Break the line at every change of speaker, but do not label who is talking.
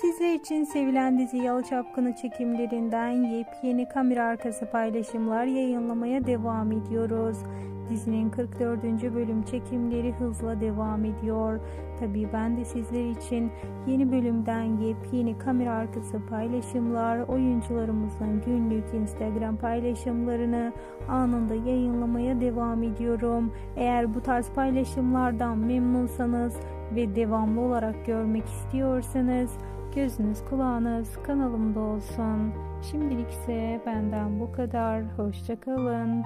Sizler için sevilen dizi Yalı Çapkını çekimlerinden yepyeni kamera arkası paylaşımlar yayınlamaya devam ediyoruz. Dizinin 44. bölüm çekimleri hızla devam ediyor. Tabii ben de sizler için yeni bölümden yepyeni kamera arkası paylaşımlar, oyuncularımızın günlük Instagram paylaşımlarını anında yayınlamaya devam ediyorum. Eğer bu tarz paylaşımlardan memnunsanız ve devamlı olarak görmek istiyorsanız gözünüz kulağınız kanalımda olsun. Şimdilik ise benden bu kadar. Hoşçakalın.